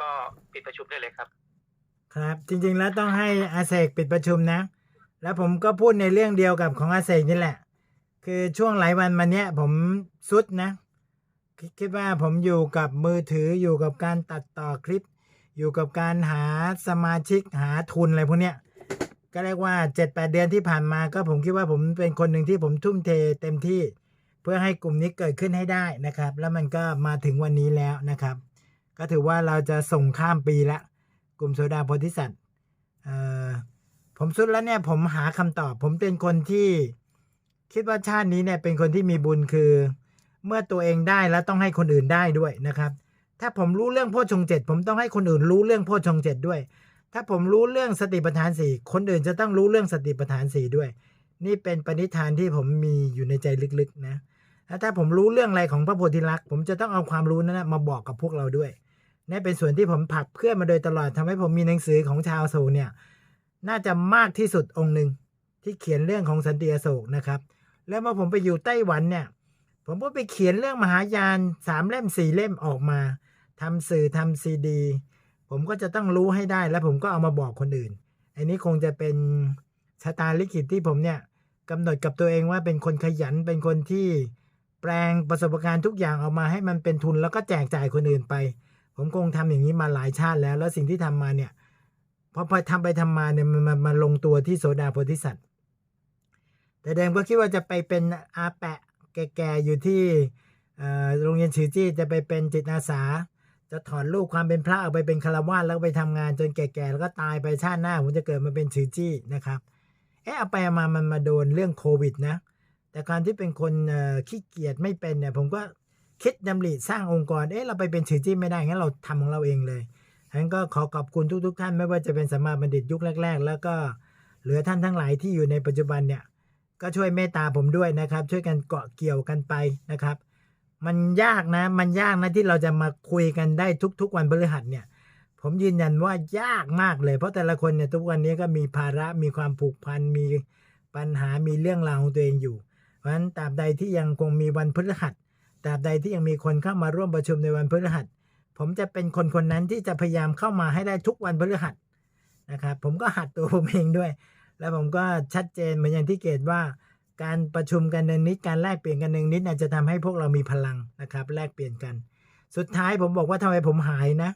ก็ปิดประชุมได้เลยครับ ครับ จริงๆแล้วต้องให้อาเซกปิดประชุมนะ แล้วผมก็พูดในเรื่องเดียวกับของอาเซกนี่แหละ คือช่วงหลายวันมาเนี้ยผมสุดนะคคิดว่าผมอยู่กับมือถืออยู่กับการตัดต่อคลิป อยู่กับการหาสมาชิกหาทุนอะไรพวกเนี้ยก็เรียกว่า7จแเดือนที่ผ่านมาก็ผมคิดว่าผมเป็นคนหนึ่งที่ผมทุ่มเทเต็มที่ เพื่อให้กลุ่มนี้เกิดขึ้นให้ได้นะครับ แล้วมันก็มาถึงวันนี้แล้วนะครับ ก็ถือว่าเราจะส่งข้ามปีละ กลุ่มโซดาโพธิสัตว์เอ่อผมสุดแล้วเนี่ยผมหาคำตอบ ผมเป็นคนที่คิดว่าชาตินี้เนี่ยเป็นคนที่มีบุญคือ เมื่อตัวเองได้แล้วต้องให้คนอื่นได้ด้วยนะครับ ถ้าผมรู้เรื่องโพชงเจ็ดผมต้องให้คนอื่นรู้เรื่องโพชงเจ็ดด้วย ถ้าผมรู้เรื่องสติปัฏฐานสี่คนอื่นจะต้องรู้เรื่องสติปัฏฐานสี่ด้วย นี่เป็นปณิธานที่ผมมีอยู่ในใจลึกๆนะถ้าผมรู้เรื่องอะไรของพระโพธิลักษณ์ผมจะต้องเอาความรู้นั้นนะมาบอกกับพวกเราด้วย นี่เป็นส่วนที่ผมผลักเพื่อนมาโดยตลอดทำให้ผมมีหนังสือของชาวโศกเนี่ย น่าจะมากที่สุดองค์หนึ่งที่เขียนเรื่องของสันติอโศกนะครับ แล้วเมื่อผมไปอยู่ไต้หวันเนี่ย ผมก็ไปเขียนเรื่องมหายานสามเล่มสี่เล่มออกมาทำสื่อทำซีดี ผมก็จะต้องรู้ให้ได้ แล้วผมก็เอามาบอกคนอื่น อันนี้คงจะเป็นชะตาลิขิตที่ผมเนี่ยกำหนดกับตัวเองว่าเป็นคนขยันเป็นคนที่แปลงประสบการณ์ทุกอย่างออกมาให้มันเป็นทุนแล้วก็แจกจ่ายคนอื่นไป ผมคงทำอย่างนี้มาหลายชาติแล้ว แล้วสิ่งที่ทำมาเนี่ยพอพอทำไปทำมาเนี่ยมันมามาลงตัวที่โสดาโพธิสัตว์แต่เดิมก็คิดว่าจะไปเป็นอาแปะแก่ๆอยู่ที่โรงเรียนฉือจี้จะไปเป็นจิตอาสา จะถอนลูกความเป็นพระออกไปเป็นคารวาสแล้วไปทำงานจนแก่ๆแล้วก็ตายไปชาติหน้าผมจะเกิดมาเป็นฉือจี้นะครับเอ๊ะเอาไปมามันมาโดนเรื่องโควิดนะแต่การที่เป็นคนขี้เกียจไม่เป็นเนี่ยผมก็ คิดดำริสร้างองค์กร เอ๊ะเราไปเป็นฉือจี้ไม่ได้ งั้นเราทำของเราเองเลยฉะนั้นก็ขอขอบคุณทุกๆท่านไม่ว่าจะเป็นสมมาบัณฑิตยุคแรก ๆ แล้วก็เหลือท่านทั้งหลายที่อยู่ในปัจจุบันเนี่ย ก็ช่วยเมตตาผมด้วยนะครับ ช่วยกันเกาะเกี่ยวกันไปนะครับ มันยากนะ มันยากนะที่เราจะมาคุยกันได้ทุก ๆ วันพฤหัสเนี่ย ผมยืนยันว่ายากมากเลย เพราะแต่ละคนเนี่ยทุกวันนี้ก็มีภาระมีความผูกพันมีปัญหามีเรื่องราวของตัวเองอยู่ เพราะฉะนั้นตราบใดที่ยังคงมีวันพฤหัส ตราบใดที่ยังมีคนเข้ามาร่วมประชุมในวันพฤหัส ผมจะเป็นคนคนนั้นที่จะพยายามเข้ามาให้ได้ทุกวันพฤหัสนะครับ ผมก็หัดตัวผมเองด้วย แล้วผมก็ชัดเจนเหมือนอย่างที่เกตว่า การประชุมกันหนึ่งนิดการแลกเปลี่ยนกันหนึ่งนิดอาจจะทำให้พวกเรามีพลังนะครับ แลกเปลี่ยนกัน สุดท้ายผมบอกว่าทำไมผมหายนะ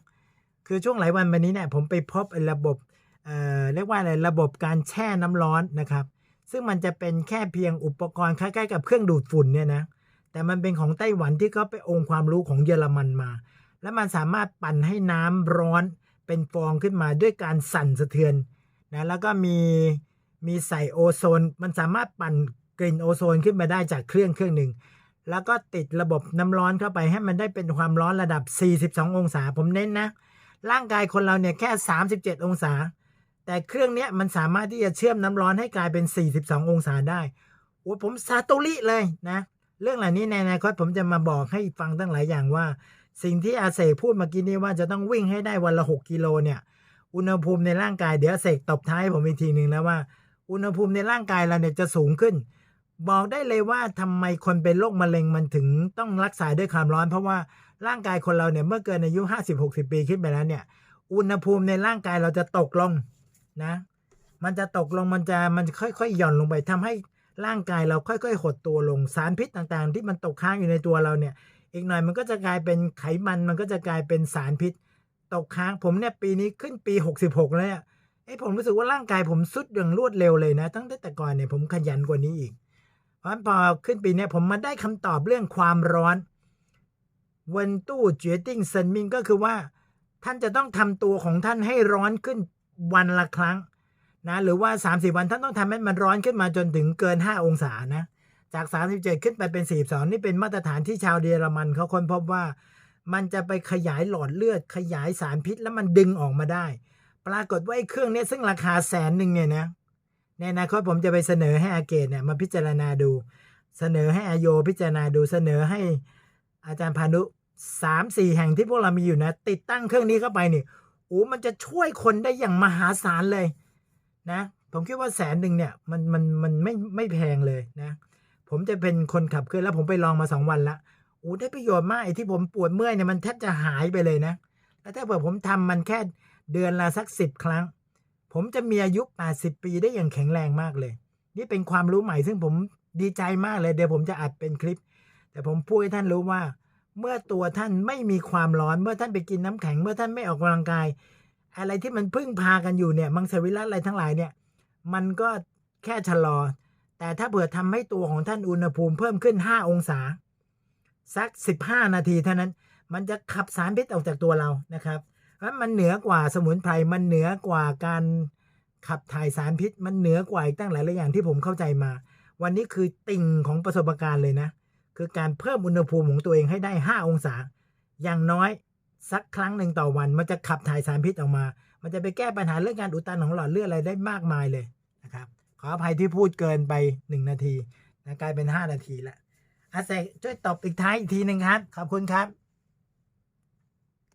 คือช่วงหลายวันมานี้เนี่ยผมไปพบระบบเอ่อเรียกว่าอะไรระบบการแช่น้ำร้อนนะครับ ซึ่งมันจะเป็นแค่เพียงอุปกรณ์คล้ายๆกับเครื่องดูดฝุ่นเนี่ยนะ แต่มันเป็นของไต้หวันที่เขาไปองค์ความรู้ของเยอรมันมา แล้วมันสามารถปั่นให้น้ำร้อนเป็นฟองขึ้นมาด้วยการสั่นสะเทือนนะแล้วก็มีมีใส่โอโซน มันสามารถปั่นกลิ่นโอโซนขึ้นมาได้จากเครื่องเครื่องหนึ่งแล้วก็ติดระบบน้ำร้อนเข้าไปให้มันได้เป็นความร้อนระดับ 42 องศา ผมเน้นนะ ร่างกายคนเราเนี่ยแค่ 37 องศา แต่เครื่องเนี้ยมันสามารถที่จะเชื่อมน้ำร้อนให้กลายเป็น 42 องศาได้โอ้ผมซาโตริเลยนะ เรื่องเหล่านี้ในอนาคตผมจะมาบอกให้ฟังตั้งหลายอย่างว่า สิ่งที่อาเสกพูดเมื่อกี้นี้ว่าจะต้องวิ่งให้ได้วันละ6กิโลเนี่ย อุณหภูมิในร่างกายเดี๋ยวเสกตบท้ายผมอีกทีหนึ่งแล้วว่า อุณหภูมิในร่างกายเราเนี่ยจะสูงขึ้น บอกได้เลยว่าทำไมคนเป็นโรคมะเร็งมันถึงต้องรักษาด้วยความร้อน เพราะว่าร่างกายคนเราเนี่ยเมื่อเกินอายุ50-60 ปีขึ้นไปแล้วเนี่ย อุณหภูมิในร่างกายเราจะตกลงนะ มันจะตกลงมันจะมันค่อยๆหย่อนลงไปทำให้ ร่างกายเราค่อยๆหดตัวลงสารพิษต่างๆ ที่มันตกค้างอยู่ในตัวเราเนี่ย อีกหน่อยมันก็จะกลายเป็นไขมันมันก็จะกลายเป็นสารพิษ ตกค้างผมเนี่ยปีนี้ขึ้นปี 66 แล้วเนี่ยไอ้ผมรู้สึกว่าร่างกายผมสุดอย่างรวดเร็วเลยนะ ตั้งแต่แต่ก่อนเนี่ยผมขยันกว่านี้อีก เพราะพอขึ้นปีเนี้ยผมมาได้คำตอบเรื่องความร้อนวันตู้เจียติ้งเซนมิงก็คือว่า ท่านจะต้องทำตัวของท่านให้ร้อนขึ้นวันละครั้ง นะหรือว่า 30 วันท่านต้องทำให้มันร้อนขึ้นมาจนถึงเกิน 5 องศานะจาก 37 ขึ้นไปเป็น 42 นี่เป็นมาตรฐานที่ชาวเยอรมันเขาค้นพบว่า มันจะไปขยายหลอดเลือดขยายสารพิษแล้วมันดึงออกมาได้ ปรากฏว่าไอ้เครื่องนี้ซึ่งราคาแสนหนึ่งเนี่ยนะในอนาคตผมจะไปเสนอให้อาเกตเนี่ยมาพิจารณาดู เสนอให้อาโยพิจารณาดูเสนอให้อาจารย์พานุสามสี่แห่งที่พวกเรามีอยู่นะ ติดตั้งเครื่องนี้เข้าไปนี่โอ้มันจะช่วยคนได้อย่างมหาศาลเลย นะผมคิดว่าแสนหนึ่งเนี่ยมันมันมันไม่ไม่แพงเลยนะ ผมจะเป็นคนขับเคลื่อนแล้วผมไปลองมาสองวันละโอ้ได้ประโยชน์มากไอ้ที่ผมปวดเมื่อยเนี่ยมันแทบจะหายไปเลยนะแล้วถ้าเผื่อผมทำมันแค่เดือนละสักสิบครั้ง ผมจะมีอายุ 80 ปีได้อย่างแข็งแรงมากเลย นี่เป็นความรู้ใหม่ซึ่งผมดีใจมากเลย เดี๋ยวผมจะอัดเป็นคลิป แต่ผมพูดให้ท่านรู้ว่า เมื่อตัวท่านไม่มีความร้อนเมื่อท่านไปกินน้ำแข็งเมื่อท่านไม่ออกกำลังกาย อะไรที่มันพึ่งพากันอยู่เนี่ยมังสวิรัตอะไรทั้งหลายเนี่ย มันก็แค่ชะลอ แต่ถ้าเผื่อทำให้ตัวของท่านอุณหภูมิเพิ่มขึ้น 5 องศา สัก 15 นาทีเท่านั้น มันจะขับสารพิษออกจากตัวเรานะครับเพราะมันเหนือกว่าสมุนไพรมันเหนือกว่าการขับถ่ายสารพิษ มันเหนือกว่าอีกตั้งหลายหลายอย่างที่ผมเข้าใจมา วันนี้คือติ่งของประสบการณ์เลยนะ คือการเพิ่มอุณหภูมิของตัวเองให้ได้ 5 องศา อย่างน้อย สักครั้งหนึ่งต่อวัน มันจะขับถ่ายสารพิษออกมา มันจะไปแก้ปัญหาเรื่องการอุดตันของหลอดเลือดอะไรได้มากมายเลยนะครับขออภัยที่พูดเกินไป 1 นาทีนะกลายเป็น 5 นาทีละอาเซช่วยตอบอีกท้ายอีกทีหนึ่งครับ ขอบคุณครับ